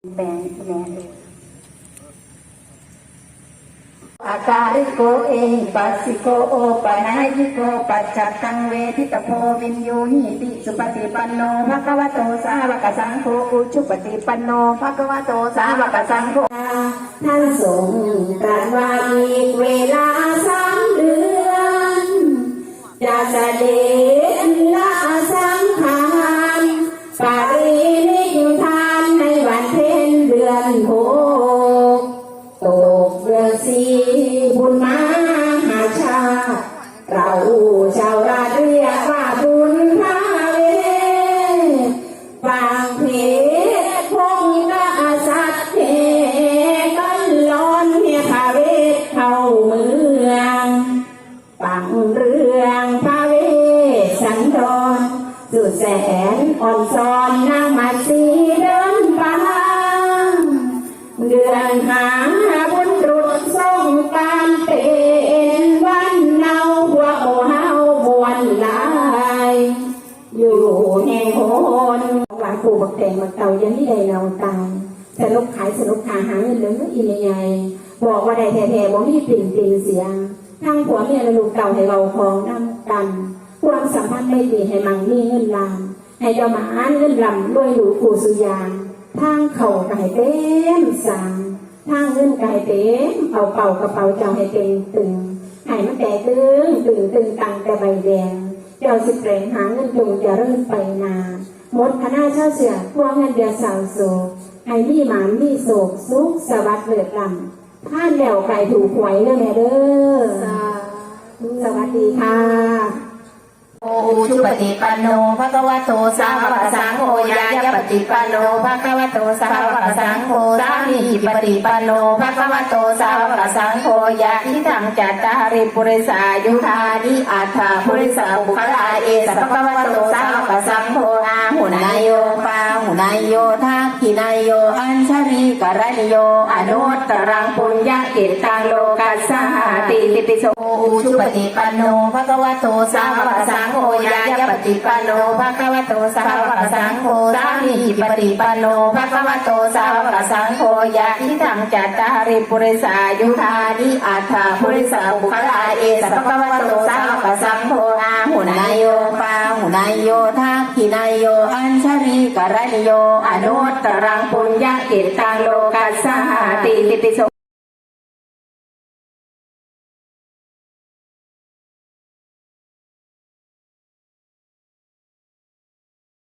อาการิโกเอปัสสิโกโอปนายิโกปัจจักตังเวทิตโพวินยูหิติสุปฏิปันโนภะคะวะโตสาวกสังโฆอุชุปฏิปันโนภะคะวะโตสาวกสังโฆท่านทรงตรัสว่าอีกเวลาสามเดือนจะเสด็จ บุญมาหาชา เราชาวราเรียกว่าบุญพาเวฟางเพชรพงดาสัตว์เพกันร้อนเฮียพาเวทเข้าเมืองปังเรื่องพาเวทสันดอนสุดแสนอ่อนซอนนามา นหวานปูบักแดงบักเตายังที่ใดเราตายสนุกขายสนุกขาหาเงินเหลืองอีเมยายบอกว่าได้แท้ๆบ่มีปิ่นปิ่นเสียงทั้งผัวเมียและลูกเต่าให้เราคองน้ำกัน ความสัมพันธ์ไม่ดีให้มังมีเงินลานให้เจ้าหมานเงินลำด้วยหลูกูสุยางทางเข่าไก่เต็มสางทางเงินไก่เต็มเอาเป่ากระเป๋าเจ้าให้เต็มตึงให้มันแต่ตึงตึงตึงตังแต่ใบแดง จ้าสิเปล่งหาเงินจงจะเริ่มไปนาหมดคณะเช่าเสียพวกเงินเดือนสาวโศกให้มีหมานมีโศกสุขสวัสดิ์เลิศลำท่านแล้วไก่ถูกหวยเด้อแม่เด้อสวัสดีค่ะ โอชุปฏิปันโนภะคะวะโตสาวกสังโฆยายะป ฏิปันโนภะคะวะโตสาวกสังโฆสามีจิปฏิปันโนภะคะวะโตสาวกสังโฆยะทิทังจัตตาริปุริสายุธานิอัฏฐาปุริสาบุคลาเอสภะคะวะโตสาวกสังโฆอาหุนายโยปาหุนายโยทักขินายโยอัญชรีกรณิโยอนุตตรังปุญญาเกตังโลกัสสหติติปิโสชุปฏิปันโนภะคะวะโตสาวกสังโฆยายะปฏิปันโนภะคะวะโตสาวกสังโฆ ปฏิปันโนภะคะวะโตสาวกสังโฆยะทิทังจัตตาริปุริสายุธานิอัฏฐาปุริสาบุคลาเอสภะคะวะโตสาวกสังโฆอาหุนายโยปาหุนายโยทักขินายโยอัญชรีกรณิโยอนุตตรังปุญญาเกตังโลกัสสหติติปิโส